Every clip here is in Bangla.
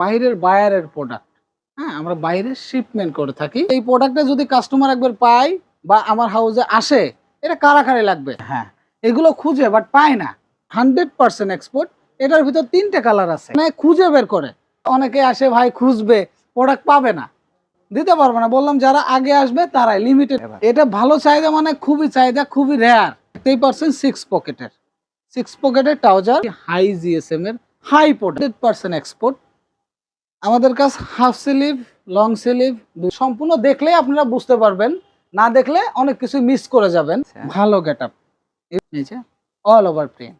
বাইরের বায়ারের প্রোডাক্ট হ্যাঁ আমরা বাইরে শিপমেন্ট করে থাকি। এই প্রোডাক্টটা যদি কাস্টমার একবার পায় বা আমার হাউসে আসে এটা কারাকারি লাগবে? হ্যাঁ। এগুলো খুঁজে বাট পায় না। হান্ড্রেড পার্সেন্ট এক্সপোর্ট এটার ভিতর তিনটে কালার আছে। মানে খুঁজে বের করে। অনেকে আসে ভাই খুঁজবে। প্রোডাক্ট পাবে না। দিতে পারবে না। বললাম যারা আগে আসবে তারাই লিমিটেড এটা ভালো চাহিদা মানে খুবই চাহিদা খুবই রেয়ার তেই পার্সেন্ট সিক্স পকেটের সিক্স পকেটের ট্রাউজার হাই জিএসএম এর হাই প্রোডাক্ট পার্সেন্ট এক্সপোর্ট আমাদের কাছে হাফ স্লিভ লং স্লিভ সম্পূর্ণ দেখলেই আপনারা বুঝতে পারবেন। না দেখলে অনেক কিছু মিস করে যাবেন। আচ্ছা। ভালো get up all over print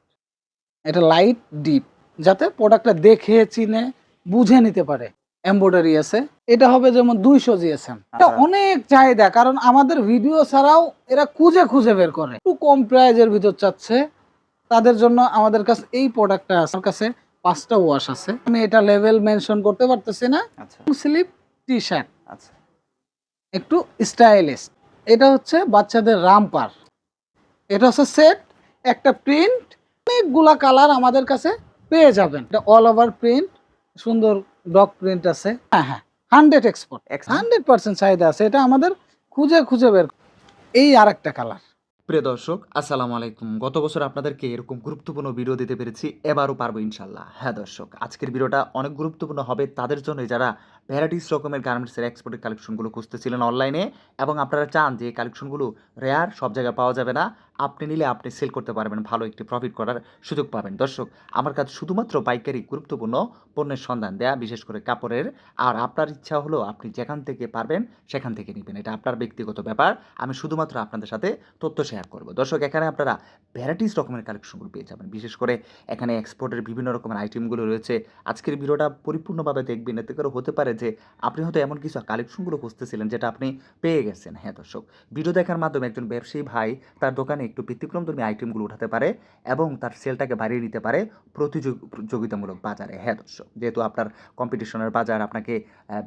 এটা লাইট ডিপ যাতে প্রোডাক্টটা দেখে চিনে বুঝে নিতে পারে। এমব্রয়ডারি আছে। এটা হবে যেমন দুইশো জিএসএম এটা আচ্ছা। অনেক চাহিদা কারণ আমাদের ভিডিও ছাড়াও এরা খুঁজে খুঁজে বের করে। একটু কম প্রাইজের ভিতর চাচ্ছে। তাদের জন্য আমাদের কাছে এই প্রোডাক্টটা আছে। কাছে পাঁচটা ওয়াশ আছে। আমি এটা লেভেল মেনশন করতে পারতেছি না। স্লিপ টি শার্ট আচ্ছা। একটু স্টাইলিশ এটা হচ্ছে বাচ্চাদের রামপার। এটা হচ্ছে সেট একটা প্রিন্ট অনেকগুলা কালার আমাদের কাছে পেয়ে যাবেন। এটা অল ওভার প্রিন্ট সুন্দর ডক প্রিন্ট আছে। হ্যাঁ হ্যাঁ হান্ড্রেড এক্সপোর্ট. হান্ড্রেড পার্সেন্ট চাহিদা আছে। এটা আমাদের খুঁজে খুঁজে বের এই আর একটা কালার প্রিয় দর্শক, আসসালামু আলাইকুম। গত বছর আপনাদেরকে এরকম গুরুত্বপূর্ণ ভিডিও দিতে পেরেছি, এবারও পারব ইনশাল্লাহ হ্যাঁ দর্শক, আজকের ভিডিওটা অনেক গুরুত্বপূর্ণ হবে, তাদের জন্য যারা ভ্যারাইটিস রকমের গার্মেন্টসের এক্সপোর্টের কালেকশনগুলো খুঁজতেছিলেন অনলাইনে এবং আপনারা চান যে কালেকশনগুলো রেয়ার সব জায়গায় পাওয়া যাবে না আপনি নিলে আপনি সেল করতে পারবেন, ভালো একটি প্রফিট করার সুযোগ পাবেন। দর্শক, আমার কাছে শুধুমাত্র পাইকারি, গুরুত্বপূর্ণ পণ্যের সন্ধান দেয়া, বিশেষ করে কাপড়ের। আর আপনার ইচ্ছা হলো আপনি যেখান থেকে পারবেন, সেখান থেকে নেবেন। এটা আপনার ব্যক্তিগত ব্যাপার। আমি শুধুমাত্র আপনাদের সাথে তথ্য শেয়ার করব। দর্শক, এখানে আপনারা ভ্যারাইটিস রকমের কালেকশনগুলো পেয়ে যাবেন। বিশেষ করে এখানে এক্সপোর্টের বিভিন্ন রকমের আইটেমগুলো রয়েছে। আজকের ভিডিওটা পরিপূর্ণভাবে দেখবেন। এতে করে হতে পারে যে আপনি হয়তো এমন কিছু কালেকশনগুলো খুঁজতেছিলেন, যেটা আপনি পেয়ে গেছেন। হ্যাঁ দর্শক, ভিডিও দেখার মাধ্যমে একজন ব্যবসায়ী ভাই তার দোকানে একটু ব্যতিক্রম ব্যতিক্রমধর্মী আইটেমগুলো উঠাতে পারে এবং তার সেলটাকে বাড়িয়ে নিতে পারে প্রতিযোগিতামূলক বাজারে। হ্যাঁ দর্শক, যেহেতু আপনার কম্পিটিশনের বাজার আপনাকে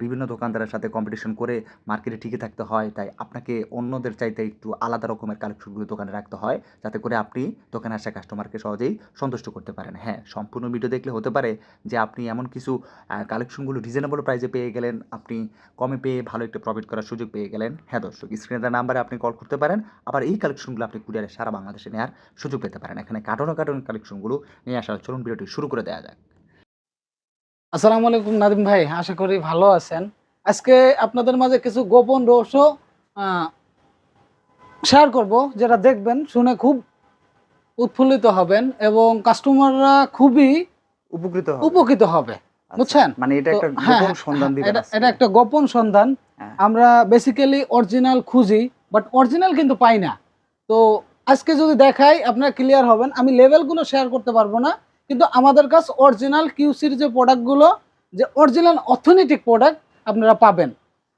বিভিন্ন দোকানদারের সাথে কম্পিটিশন করে মার্কেটে টিকে থাকতে হয়, তাই আপনাকে অন্যদের চাইতে একটু আলাদা রকমের কালেকশনগুলো দোকানে রাখতে হয়, যাতে করে আপনি দোকানে আসা কাস্টমারকে সহজেই সন্তুষ্ট করতে পারেন। হ্যাঁ সম্পূর্ণ ভিডিও দেখলে হতে পারে যে আপনি এমন কিছু কালেকশনগুলো রিজনেবল প্রাইসে পেয়ে গেলেন, আপনি কমে পেয়ে ভালো একটা প্রফিট করার সুযোগ পেয়ে গেলেন। হ্যাঁ দর্শক স্ক্রিনের নাম্বারে আপনি কল করতে পারেন, আবার এই কালেকশনগুলো আপনি কুরিয়ারে সারা বাংলাদেশে নেওয়ার সুযোগ পেতে পারেন। এখানে কার্টন কার্টন কালেকশনগুলো নিয়ে আসার চলুন ভিডিওটি শুরু করে দেওয়া যাক। আসসালামু আলাইকুম নাদিম ভাই আশা করি ভালো আছেন। আজকে আপনাদের মাঝে কিছু গোপন রহস্য শেয়ার করব যেটা দেখবেন শুনে খুব উৎফুল্লিত হবেন এবং কাস্টমাররা খুবই উপকৃত উপকৃত হবে বুঝছেন? মানে এটা একটা হ্যাঁ, গোপন হ্যাঁ, সন্ধান হ্যাঁ, দিবেন এটা- এটা একটা গোপন সন্ধান। হ্যাঁ। আমরা বেসিক্যালি অরিজিনাল খুঁজি বাট অরিজিনাল কিন্তু পাই না। তো আজকে যদি দেখাই আপনারা ক্লিয়ার হবেন। আমি লেভেলগুলো শেয়ার করতে পারব না কিন্তু আমাদের কাছে অরিজিনাল কিউসির যে প্রোডাক্টগুলো যে অরিজিনাল অথেন্টিক প্রোডাক্ট আপনারা পাবেন।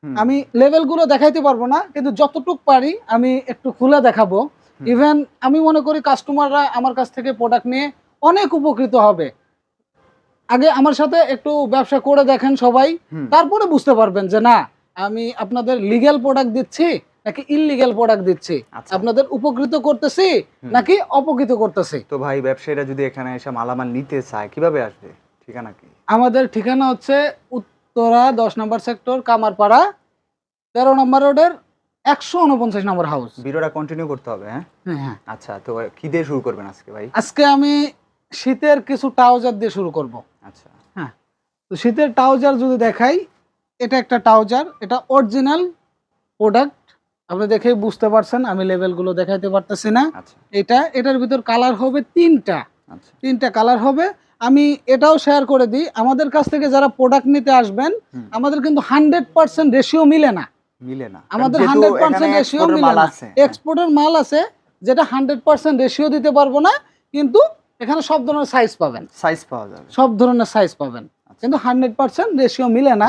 আমি লেভেলগুলো দেখাইতে পারব না কিন্তু যতটুক পারি আমি একটু খুলে দেখাবো। ইভেন আমি মনে করি কাস্টমাররা আমার কাছ থেকে প্রোডাক্ট নিয়ে অনেক উপকৃত হবে। আগে আমার সাথে একটু ব্যবসা করে দেখেন সবাই তারপরে বুঝতে পারবেন যে না আমি আপনাদের লিগ্যাল প্রোডাক্ট দিচ্ছি নাকি ইললিগ্যাল প্রোডাক্ট দিচ্ছি। আপনাদের উপকৃত করতেছি নাকি অপকৃত করতেছি? তো ভাই ব্যবসায়ীরা যদি এখানে এসে মালামাল নিতে চায় কীভাবে আসবে? ঠিকানা কি? আমাদের ঠিকানা হচ্ছে উত্তরা দশ নম্বর সেক্টর কামারপাড়া তেরো নম্বর রোডের একশো উনপঞ্চাশ নম্বর হাউস ভিডিওটা কন্টিনিউ করতে হবে হ্যাঁ? হ্যাঁ হ্যাঁ। আচ্ছা তো কি দিয়ে শুরু করবেন আজকে ভাই? আজকে আমি শীতের কিছু ট্রাউজার দিয়ে শুরু করব। আচ্ছা। হ্যাঁ তো শীতের ট্রাউজার যদি দেখাই এটা একটা ট্রাউজার এটা অরিজিনাল প্রোডাক্ট আপনি দেখেই বুঝতে পারছেন আমি লেভেলগুলো দেখাইতে পারতেছি না। আচ্ছা। এটা এটার ভিতর কালার হবে তিনটা। আচ্ছা। তিনটা কালার হবে। আমি এটাও শেয়ার করে দিই আমাদের কাছ থেকে যারা প্রোডাক্ট নিতে আসবেন আমাদের কিন্তু হান্ড্রেড পার্সেন্ট রেশিও মিলে না। মিলে না। আমাদের যেহেতু 100% এখানে ratio export এর মিলে না। এক্সপোর্টের মাল আছে যেটা হান্ড্রেড পার্সেন্ট রেশিও দিতে পারব না কিন্তু এখানে সব ধরনের সাইজ পাবেন। সাইজ পাওয়া যাবে। সব ধরনের সাইজ পাবেন। কিন্তু হান্ড্রেড পার্সেন্ট রেশিও মিলে না।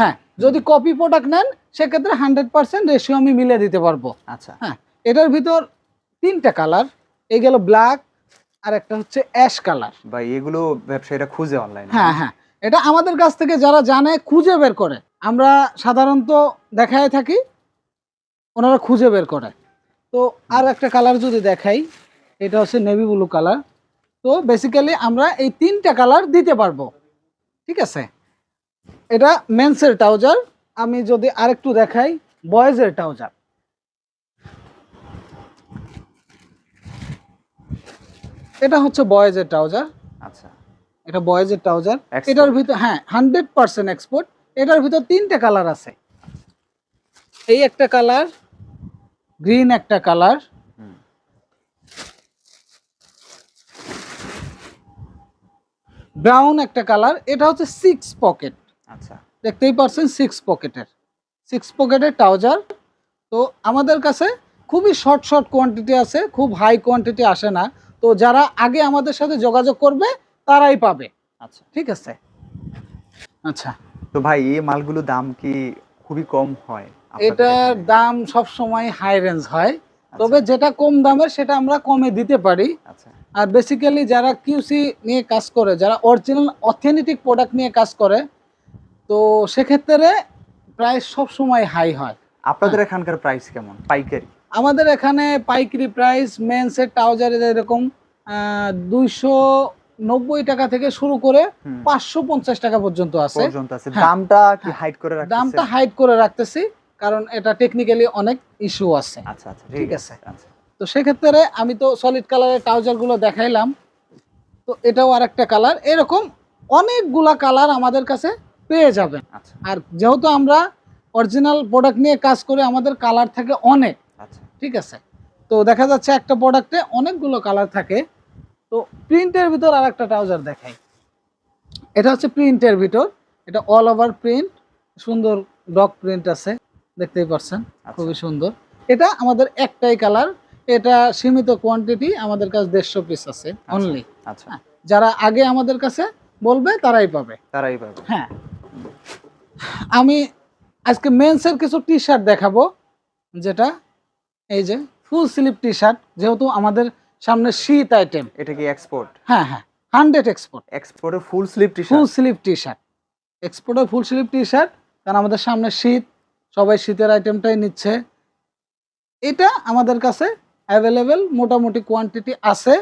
হ্যাঁ যদি কপি প্রোডাক্ট নেন সেক্ষেত্রে হান্ড্রেড পার্সেন্ট রেশিও আমি মিলে দিতে পারব। আচ্ছা। হ্যাঁ এটার ভিতর তিনটা কালার এই গেল ব্ল্যাক আর একটা হচ্ছে অ্যাশ কালার ভাই এগুলো ব্যবসায়ীরা খুঁজে অনলাইনে হ্যাঁ হ্যাঁ এটা আমাদের কাছ থেকে যারা জানে খুঁজে বের করে। আমরা সাধারণত দেখায় থাকি ওনারা খুঁজে বের করে। তো আর একটা কালার যদি দেখাই এটা হচ্ছে নেভি ব্লু কালার তো বেসিক্যালি আমরা এই তিনটা কালার দিতে পারব। ঠিক আছে? এটা মেন্সের ট্রাউজার আমি যদি আরেকটু দেখাই বয়েজের ট্রাউজার এটা হচ্ছে বয়েজের ট্রাউজার আচ্ছা। এটা বয়েজের ট্রাউজার এটার ভিতর হ্যাঁ হান্ড্রেড পার্সেন্ট এক্সপোর্ট এটার ভিতর তিনটে কালার আছে। এই একটা কালার গ্রিন একটা কালার ব্রাউন একটা কালার এটা হচ্ছে সিক্স পকেট আচ্ছা। দেখতেই পারছেন সিক্স পকেটের সিক্স পকেটের ট্রাউজার তো আমাদের কাছে খুবই শর্ট শর্ট কোয়ান্টিটি আছে খুব হাই কোয়ান্টিটি আসে না। তো যারা আগে আমাদের সাথে যোগাযোগ করবে তারাই পাবে। আচ্ছা। ঠিক আছে? আচ্ছা। তো ভাই এই মালগুলো দাম কি খুবই কম হয় এটার দাম সব সময় হাই রেঞ্জ হয়। আচ্ছা, তবে যেটা কম দামের সেটা আমরা কমে দিতে পারি। আচ্ছা। আর বেসিক্যালি যারা কিউসি নিয়ে কাজ করে যারা অরিজিনাল অথেন্টিক প্রোডাক্ট নিয়ে কাজ করে তো সেক্ষেত্রে প্রাইস সব সময় হাই হয়। আপনাদের এখানকার প্রাইস কেমন? পাইকারি? আমাদের এখানে পাইকারি প্রাইস মেন্সের ট্রাউজারের এরকম দুইশো নব্বই টাকা থেকে শুরু করে পাঁচশো পঞ্চাশ টাকা পর্যন্ত আছে। হ্যাঁ, দামটা কি হ্যাঁ, হাইড করে দামটা হাইড করে রাখতেছি কারণ এটা টেকনিক্যালি অনেক ইস্যু আছে। আচ্ছা আচ্ছা। ঠিক। আছে। আচ্ছা। তো সেক্ষেত্রে আমি তো সলিড কালারের ট্রাউজারগুলো দেখাইলাম। তো এটাও আরেকটা কালার এরকম অনেকগুলা কালার আমাদের কাছে পেয়ে যাবেন। আচ্ছা। আর যেহেতু আমরা অরিজিনাল প্রোডাক্ট নিয়ে কাজ করি আমাদের কালার থাকে অনেক। আচ্ছা। ঠিক আছে? তো দেখা যাচ্ছে একটা প্রোডাক্টে অনেকগুলো কালার থাকে। তো প্রিন্টের ভিতর আর একটা ট্রাউজার দেখাই। এটা হচ্ছে প্রিন্টের ভিতর। এটা অল ওভার প্রিন্ট সুন্দর ডক প্রিন্ট আছে। দেখতেই পাচ্ছেন আচ্ছা। খুবই সুন্দর। এটা আমাদের একটাই কালার এটা সীমিত কোয়ান্টিটি আমাদের কাছে দেড়শো পিস আছে অনলি আচ্ছা। যারা আগে আমাদের কাছে বলবে তারাই পাবে। তারাই পাবে। হ্যাঁ। আমি আজকে মেন্সের কিছু টি শার্ট দেখাবো যেটা এই যে ফুল স্লিভ টি শার্ট যেহেতু আমাদের সামনে শীত আইটেম এটা কি এক্সপোর্ট হ্যাঁ হ্যাঁ hundred export এক্সপোর্টে full sleeve T full sleeve T shirt এক্সপোর্টের ফুল স্লিভ টি শার্ট কারণ আমাদের সামনে শীত সবাই শীতের আইটেমটাই নিচ্ছে। এটা আমাদের কাছে অ্যাভেলেবেল মোটামুটি কোয়ান্টিটি আছে।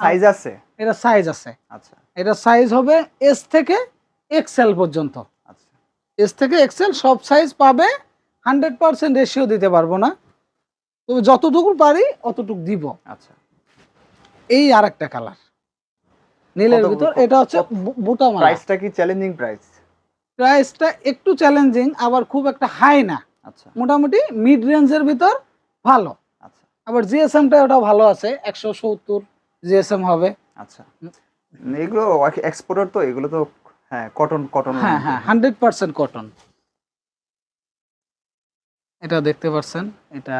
সাইজ আছে? এটা সাইজ আছে। আচ্ছা। এটা সাইজ হবে এস থেকে এক্সেল পর্যন্ত। আচ্ছা। এস থেকে এক্সেল সব সাইজ পাবে হান্ড্রেড পার্সেন্ট রেশিও দিতে পারব না। তবে যতটুকু পারি অতটুকু দিব। আচ্ছা। এই আর একটা কালার নীলের ভিতর এটা হচ্ছে বুটা মারা প্রাইসটা কি চ্যালেঞ্জিং প্রাইস প্রাইসটা একটু চ্যালেঞ্জিং আবার খুব একটা হাই না। আচ্ছা। মোটামুটি মিড রেঞ্জের ভিতর ভালো। আবার জিএসএমটা ওটা ভালো আছে একশো সত্তর জিএসএম হবে। আচ্ছা। এগুলো এক্সপোর্টার তো এগুলো তো হ্যাঁ কটন কটন হ্যাঁ হ্যাঁ হান্ড্রেড পার্সেন্ট কটন এটা দেখতে পাচ্ছেন এটা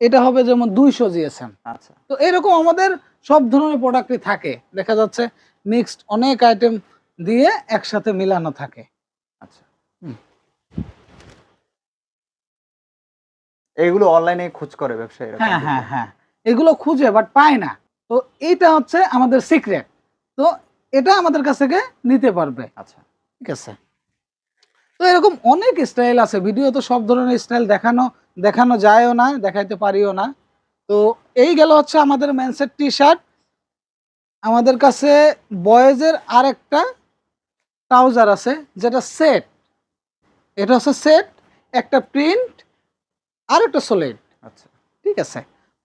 এটা হবে যেমন দুইশো জিএসএম আচ্ছা। তো এরকম আমাদের সব ধরনের প্রোডাক্টই থাকে। দেখা যাচ্ছে মিক্সড অনেক আইটেম দিয়ে একসাথে মিলানো থাকে আচ্ছা হুম। এগুলো অনলাইনে খোঁজ করে ব্যবসায়ীরা হ্যাঁ হ্যাঁ হ্যাঁ। এগুলো খুঁজে বাট পায় না। তো এইটা হচ্ছে আমাদের সিক্রেট তো এটা আমাদের কাছ থেকে নিতে পারবে। আচ্ছা। ঠিক আছে? তো এরকম অনেক স্টাইল আছে। ভিডিও তো সব ধরনের স্টাইল দেখানো দেখানো যায়ও না দেখাইতে পারিও না। তো এই গেল হচ্ছে আমাদের মেন্সের টি শার্ট আমাদের কাছে বয়েজের আরেকটা ট্রাউজার আছে যেটা সেট এটা হচ্ছে সেট একটা প্রিন্ট আর একটা সলিড আচ্ছা। ঠিক আছে?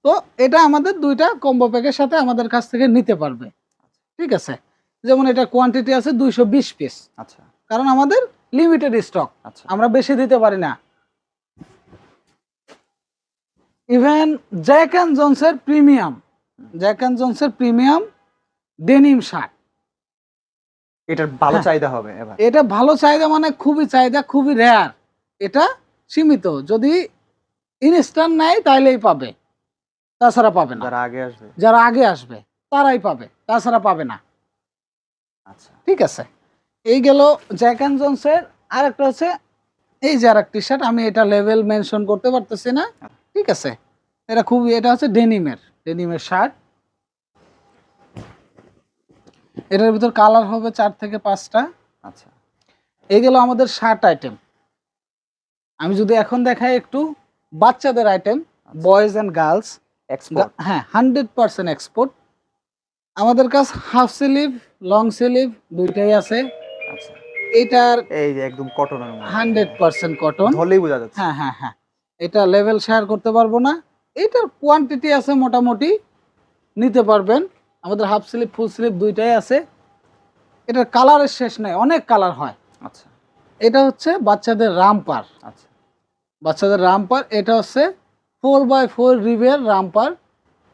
তো এটা আমাদের দুইটা কম্বো প্যাকের সাথে আমাদের কাছ থেকে নিতে পারবে। ঠিক আছে? যেমন এটা কোয়ান্টিটি আছে দুইশো বিশ পিস আচ্ছা। কারণ আমাদের লিমিটেড স্টক আচ্ছা। আমরা বেশি দিতে পারি না। ইভেন জ্যাক অ্যান্ড জনসের প্রিমিয়াম জ্যাক অ্যান্ড জনসের প্রিমিয়াম ডেনিম শার্ট এটার ভালো হ্যাঁ। চাহিদা হবে এটা ভালো চাহিদা মানে খুবই চাহিদা খুবই রেয়ার এটা সীমিত। যদি ইনস্ট্যান্ট নেয় তাইলেই পাবে। তাছাড়া পাবে না। যারা আগে আসবে। যারা আগে আসবে তারাই পাবে তাছাড়া পাবে না। আচ্ছা। ঠিক আছে? এই গেল জ্যাক অ্যান্ড জনসের আর একটা হচ্ছে এই যে আর টি শার্ট আমি এটা লেভেল মেনশন করতে পারতেছি না। ঠিক আছে? এটা খুবই এটা হচ্ছে ডেনিমের ডেনিমের শার্ট এটার ভিতর কালার হবে চার থেকে পাঁচটা। আচ্ছা। এই গেল আমাদের শার্ট আইটেম আমি যদি এখন দেখাই একটু। বাচ্চাদের item boys and girls export হ্যাঁ হান্ড্রেড পার্সেন্ট এক্সপোর্ট আমাদের কাছে হাফ স্লিভ লং স্লিভ দুইটাই আছে। আচ্ছা। এটার এই যে একদম মধ্যে। হান্ড্রেড পার্সেন্ট কটন ধরলেই বোঝা যাচ্ছে। হ্যাঁ হ্যাঁ হ্যাঁ। এটা লেভেল শেয়ার করতে পারব না। এটার কোয়ান্টিটি আছে মোটামুটি। নিতে পারবেন। আমাদের হাফ স্লিপ ফুল স্লিপ দুইটাই আছে। এটার কালারের শেষ নাই। অনেক কালার হয়। আচ্ছা। এটা হচ্ছে বাচ্চাদের রামপার। আচ্ছা। বাচ্চাদের রামপার এটা হচ্ছে ফোর বাই ফোর রিভের রামপার।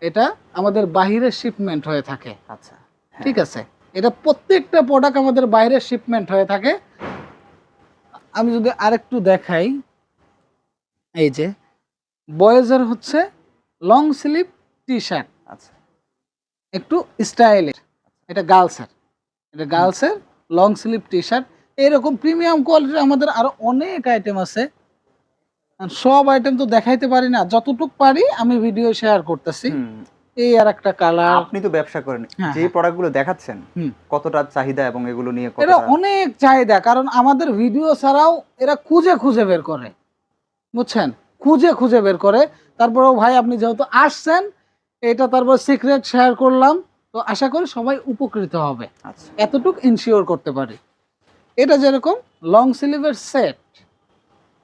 এটা আমাদের বাহিরে শিপমেন্ট হয়ে থাকে। আচ্ছা ঠিক আছে? এটা প্রত্যেকটা প্রোডাক্ট আমাদের বাইরে শিপমেন্ট হয়ে থাকে। আমি যদি আরেকটু দেখাই এই যে বয়েজের হচ্ছে লং স্লিভ টি শার্ট আচ্ছা। একটু স্টাইলের এটা গার্লসের এটা গার্লসের লং স্লিভ টি শার্ট এরকম প্রিমিয়াম কোয়ালিটির আমাদের আরও অনেক আইটেম আছে। সব আইটেম তো দেখাইতে পারি না। যতটুক পারি আমি ভিডিও শেয়ার করতেছি। এই আর একটা কালার আপনি তো ব্যবসা করেন। হ্যাঁ, যে হ্যাঁ। প্রোডাক্টগুলো দেখাচ্ছেন কতটা চাহিদা এবং এগুলো নিয়ে এটা অনেক চাহিদা কারণ আমাদের ভিডিও ছাড়াও এরা খুঁজে খুঁজে বের করে। বুঝছেন? খুঁজে খুঁজে বের করে। তারপরেও ভাই আপনি যেহেতু আসছেন এটা তারপর সিক্রেট শেয়ার করলাম। তো আশা করি সবাই উপকৃত হবে। আচ্ছা। এতটুক ইনশিওর করতে পারি। এটা যেরকম লং স্লিভের সেট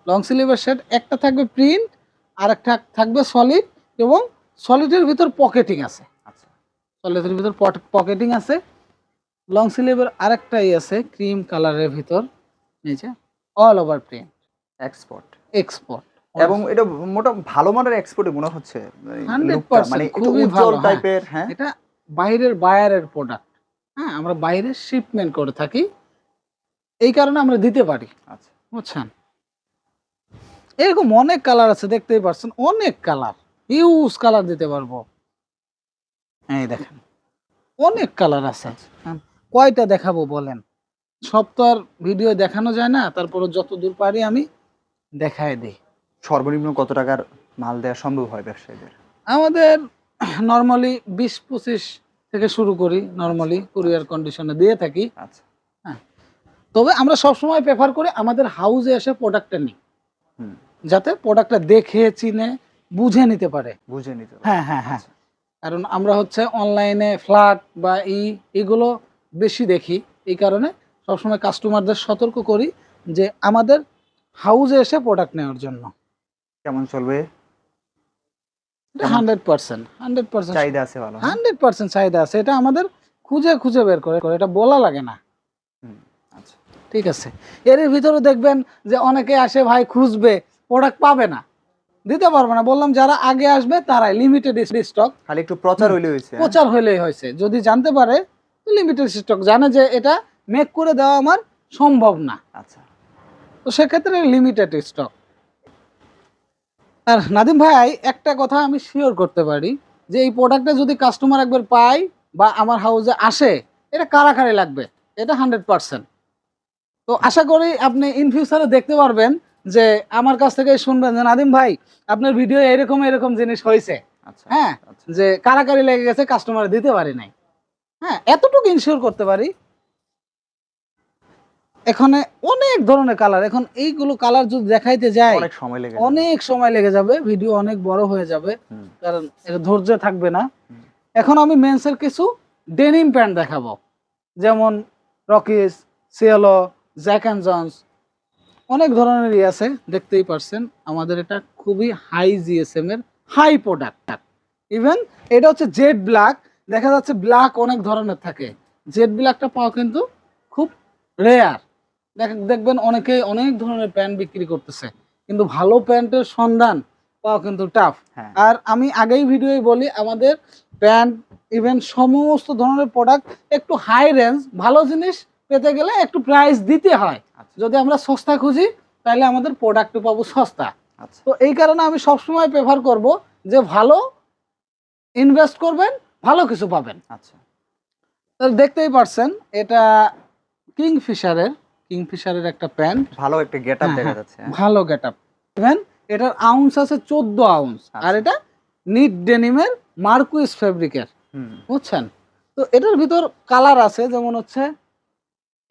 লং স্লিভের সেট একটা থাকবে প্রিন্ট আর একটা থাকবে সলিড এবং সলিডের ভিতর পকেটিং আছে। আচ্ছা। সলিডের ভিতর পকেটিং আছে। লং স্লিভের আরেকটাই আছে ক্রিম কালারের ভিতর যে all over print export export এবং এটা মোটা ভালো মানের এক্সপোর্টে মনে হচ্ছে মানে 100% lookটা, একটু খুবই ভালো, হ্যাঁ। টাইপের হ্যাঁ? এটা বাইরের বায়ারের প্রোডাক্ট হ্যাঁ আমরা বাইরে শিপমেন্ট করে থাকি। এই কারণে আমরা দিতে পারি। আচ্ছা। বুঝছেন? এরকম অনেক কালার আছে দেখতেই পারছেন অনেক কালার ইউজ কালার দিতে পারব। এই দেখেন অনেক কালার আছে। হ্যাঁ, কয়টা দেখাবো বলেন? সব তো আর ভিডিও দেখানো যায় না তারপরে যত দূর পারি আমি দেখায় দিই। সর্বনিম্ন কত টাকার মাল দেওয়া সম্ভব হয় ব্যবসায়ীদের? আমাদের নর্মালি বিশ পঁচিশ থেকে শুরু করি নর্মালি কুরিয়ার কন্ডিশনে দিয়ে থাকি। আচ্ছা। হ্যাঁ তবে আমরা সবসময় প্রেফার করি আমাদের হাউসে এসে প্রোডাক্টটা নিই। হুম। যাতে প্রোডাক্টটা দেখে চিনে বুঝে নিতে পারে। বুঝে নিতে। হ্যাঁ হ্যাঁ হ্যাঁ। কারণ আমরা হচ্ছে অনলাইনে ফ্ল্যাট বা ই এগুলো বেশি দেখি। এই কারণে সবসময় কাস্টমারদের সতর্ক করি যে আমাদের হাউজে এসে প্রোডাক্ট নেওয়ার জন্য। কেমন চলবে? হান্ড্রেড পার্সেন্ট হান্ড্রেড পার্সেন্ট চাহিদা আছে ভালো হ্যাঁ? হান্ড্রেড পার্সেন্ট চাহিদা আছে। এটা আমাদের খুঁজে খুঁজে বের করে করে। এটা বলা লাগে না। আচ্ছা। ঠিক আছে। এর ভিতরে দেখবেন যে অনেকে আসে ভাই খুঁজবে। প্রোডাক্ট পাবে না। দিতে পারবে না। বললাম যারা আগে আসবে তারাই লিমিটেড স্টক খালি একটু প্রচার হইলে হয়েছে হ্যাঁ? প্রচার হলেই হয়েছে। যদি জানতে পারে লিমিটেড স্টক জানে যে এটা মেক করে দেওয়া আমার সম্ভব না। আচ্ছা। তো সেক্ষেত্রে লিমিটেড স্টক আর নাদিম ভাই একটা কথা আমি শিওর করতে পারি যে এই প্রোডাক্টটা যদি কাস্টমার একবার পায় বা আমার হাউসে আসে এটা কারাকারি লাগবে? এটা হান্ড্রেড পার্সেন্ট তো আশা করি আপনি ইন ফিউচারে দেখতে পারবেন যে আমার কাছ থেকে শুনবেন যে নাদিম ভাই আপনার ভিডিও এরকম এরকম জিনিস হয়েছে আচ্ছা হ্যাঁ আচ্ছা। যে কারাকারি লেগে গেছে কাস্টমার দিতে পারি নাই। হ্যাঁ এতটুকু ইনশিওর করতে পারি। এখানে অনেক ধরনের কালার এখন এইগুলো কালার যদি দেখাইতে যায় অনেক সময় লেগে অনেক সময় লেগে যাবে ভিডিও অনেক বড় হয়ে যাবে কারণ এটা ধৈর্য থাকবে না। এখন আমি মেন্সের কিছু ডেনিম প্যান্ট দেখাবো। যেমন Rockies Cielo Jack and Jones অনেক ধরনেরই আছে দেখতেই পারছেন। আমাদের এটা খুবই হাই জিএসএম এর হাই প্রোডাক্ট ইভেন এটা হচ্ছে জেড ব্ল্যাক দেখা যাচ্ছে ব্ল্যাক অনেক ধরনের থাকে। জেড ব্ল্যাকটা পাওয়া কিন্তু খুব রেয়ার দেখবেন অনেকে অনেক ধরনের প্যান্ট বিক্রি করতেছে কিন্তু ভালো প্যান্টের সন্ধান পাওয়া কিন্তু টাফ হ্যাঁ। আর আমি আগেই ভিডিওই বলি আমাদের প্যান্ট ইভেন সমস্ত ধরনের প্রোডাক্ট একটু হাই রেঞ্জ ভালো জিনিস পেতে গেলে একটু প্রাইস দিতে হয়। আচ্ছা। যদি আমরা সস্তা খুঁজি তাহলে আমাদের প্রোডাক্ট পাবো সস্তা। আচ্ছা। তো এই কারণে আমি সবসময় প্রেফার করব যে ভালো ইনভেস্ট করবেন ভালো কিছু পাবেন। আচ্ছা। তো দেখতেই পারছেন এটা কিংফিশারের কিংফিশারের একটা প্যান্ট ভালো একটা গেট আপ হ্যাঁ, দেখা হ্যাঁ। যাচ্ছে হ্যাঁ? ভালো গেট আপ ইভেন এটার আউন্স আছে চোদ্দ আউন্স আর আচ্ছা। এটা নিট ডেনিমের মার্কুইস ফেব্রিকের বুঝছেন? তো এটার ভিতর কালার আছে যেমন হচ্ছে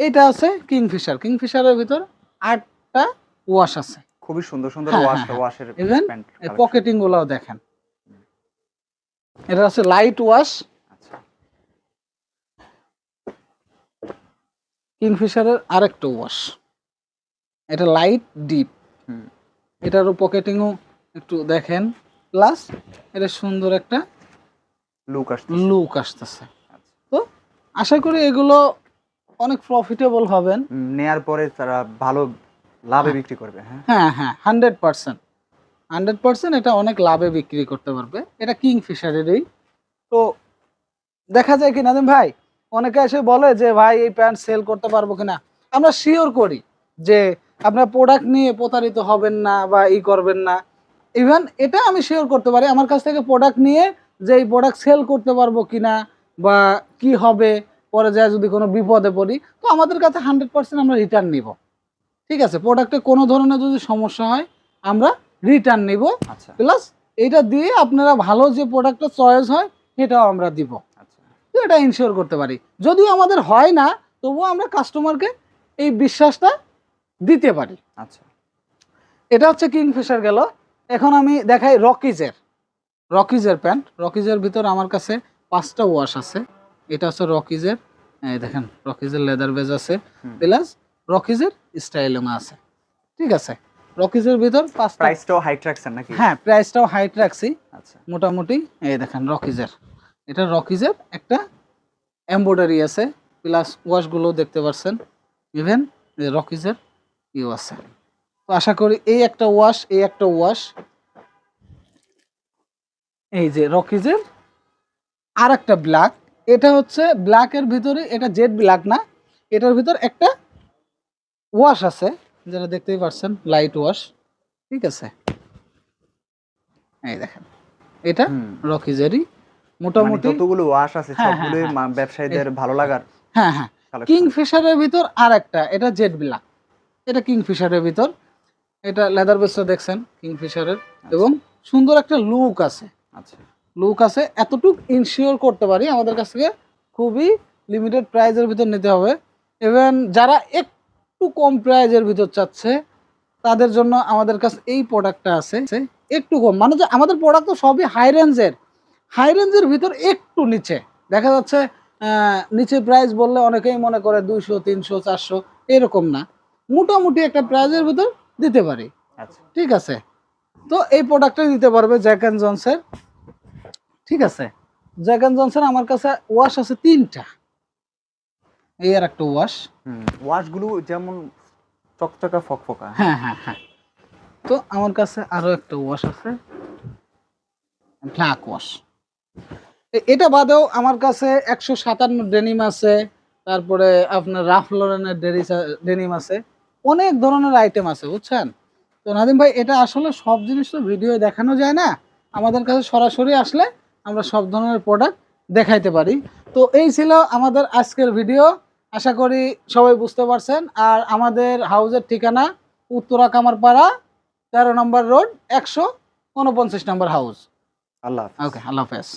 এটা আছে কিংফিশার। কিংফিশারের ভিতর আটটা ওয়াশ আছে। খুবই সুন্দর সুন্দর ওয়াশ। ওয়াশের প্যান্ট পকেটিং গুলাও দেখেন। এটা আছে লাইট ওয়াশ আচ্ছা। কিংফিশারের আরেকটা ওয়াশ এটা লাইট ডিপ। এটারও পকেটিংও একটু দেখেন। প্লাস এটা সুন্দর একটা লুক আসছে লুক আসতেছে। আচ্ছা। তো আশা করি এগুলো অনেক প্রফিটেবল হবেন। নেয়ার পরে তারা ভালো লাভে বিক্রি করবে হ্যাঁ? হ্যাঁ হ্যাঁ হান্ড্রেড পার্সেন্ট হান্ড্রেড পার্সেন্ট এটা অনেক লাভে বিক্রি করতে পারবে। এটা কিং ফিশারেরই তো দেখা যায় কি নাদিম ভাই অনেকে এসে বলে যে ভাই এই প্যান্ট সেল করতে পারব কিনা? আমরা শিওর করি যে আপনার প্রোডাক্ট নিয়ে প্রতারিত হবেন না বা ই করবেন না। ইভেন এটা আমি শিওর করতে পারি। আমার কাছ থেকে প্রোডাক্ট নিয়ে যে এই প্রোডাক্ট সেল করতে পারব কিনা বা কি হবে পরে যায় যদি কোনো বিপদে পড়ি তো আমাদের কাছে হান্ড্রেড পার্সেন্ট আমরা রিটার্ন নিব। ঠিক আছে? প্রোডাক্টে কোনো ধরনের যদি সমস্যা হয় আমরা রিটার্ন নিব। আচ্ছা। প্লাস এটা দিয়ে আপনারা ভালো যে প্রোডাক্টটা চয়েস হয় সেটাও আমরা দিব। আচ্ছা। এটা ইনশিওর করতে পারি। যদিও আমাদের হয় না তবুও আমরা কাস্টমারকে এই বিশ্বাসটা দিতে পারি। আচ্ছা। এটা হচ্ছে কিংফিশার গেল। এখন আমি দেখাই রকিজের রকিজের প্যান্ট রকিজের ভিতর আমার কাছে পাঁচটা ওয়াশ আছে। এটা হচ্ছে রকিজের দেখেন রকিজের লেদার বেজ আছে প্লাস রকিজের স্টাইলমা আছে ঠিক আছে? রকিজের ভিতর পাঁচটা প্রাইসটাও হাইট রাখছেন নাকি? হ্যাঁ প্রাইসটাও হাইট রাখছি আচ্ছা। মোটামুটি এই দেখেন রকিজের এটা রকিজের একটা এমব্রয়ডারি আছে প্লাস ওয়াশগুলো দেখতে পাচ্ছেন ইভেন রকিজের ইউ আছে। তো আশা করি এই একটা ওয়াশ এই একটা ওয়াশ এই যে রকিজের আর একটা ব্ল্যাক এটা হচ্ছে ব্ল্যাকের ভিতরে এটা জেড ব্ল্যাক না এটার ভিতর একটা ওয়াশ আছে যেটা দেখতেই পাচ্ছেন লাইট ওয়াশ ঠিক আছে? এই দেখেন এটা হুম। রকিজেরই মানে মোটামুটি যতগুলো ওয়াশ আছে হ্যাঁ, হ্যাঁ, সবগুলোই হ্যাঁ। ব্যবসায়ীদের ভালো লাগার হ্যাঁ হ্যাঁ। কিংফিশারের ভিতর আর একটা এটা জেড ব্ল্যাক এটা কিংফিশারের ভিতর। এটা লেদার বেসটা দেখছেন কিংফিশারের এবং সুন্দর একটা লুক আছে। আচ্ছা। লুক আছে এতটুকু ইনশিওর করতে পারি আমাদের কাছ থেকে খুবই লিমিটেড প্রাইজের ভিতর নিতে হবে। ইভেন যারা একটু কম প্রাইজের ভিতর চাচ্ছে তাদের জন্য আমাদের কাছে এই প্রোডাক্টটা আছে। একটু কম মানে যে আমাদের প্রোডাক্ট তো সবই হাই রেঞ্জের হাই রেঞ্জের ভিতর একটু নিচে। দেখা যাচ্ছে নিচে প্রাইস বললে অনেকেই মনে করে দুইশো তিনশো চারশো এরকম না। মোটামুটি একটা প্রাইজের ভিতর দিতে পারি। আচ্ছা। ঠিক আছে? তো এই প্রোডাক্টটা দিতে পারবে জ্যাক অ্যান্ড জনসের ঠিক আছে? জ্যাক অ্যান্ড জনসের আমার কাছে ওয়াশ আছে তিনটা। এই আর একটা ওয়াশ হুম ওয়াশগুলো যেমন চকচকা ফকফকা। হ্যাঁ হ্যাঁ হ্যাঁ। তো আমার কাছে আরও একটা ওয়াশ আছে। ব্ল্যাক ওয়াশ এটা বাদেও আমার কাছে একশো সাতান্ন ডেনিম আছে। তারপরে আপনার রাফ লরেনের ডেনিম আছে অনেক ধরনের আইটেম আছে বুঝছেন? তো নাদিম ভাই এটা আসলে সব জিনিস তো ভিডিও দেখানো যায় না। আমাদের কাছে সরাসরি আসলে আমরা সব ধরনের প্রোডাক্ট দেখাইতে পারি। তো এই ছিল আমাদের আজকের ভিডিও আশা করি সবাই বুঝতে পারছেন। আর আমাদের হাউজের ঠিকানা উত্তরা কামারপাড়া তেরো নম্বর রোড একশো উনপঞ্চাশ নম্বর হাউস আল্লাহ ওকে আল্লাহ হাফেজ।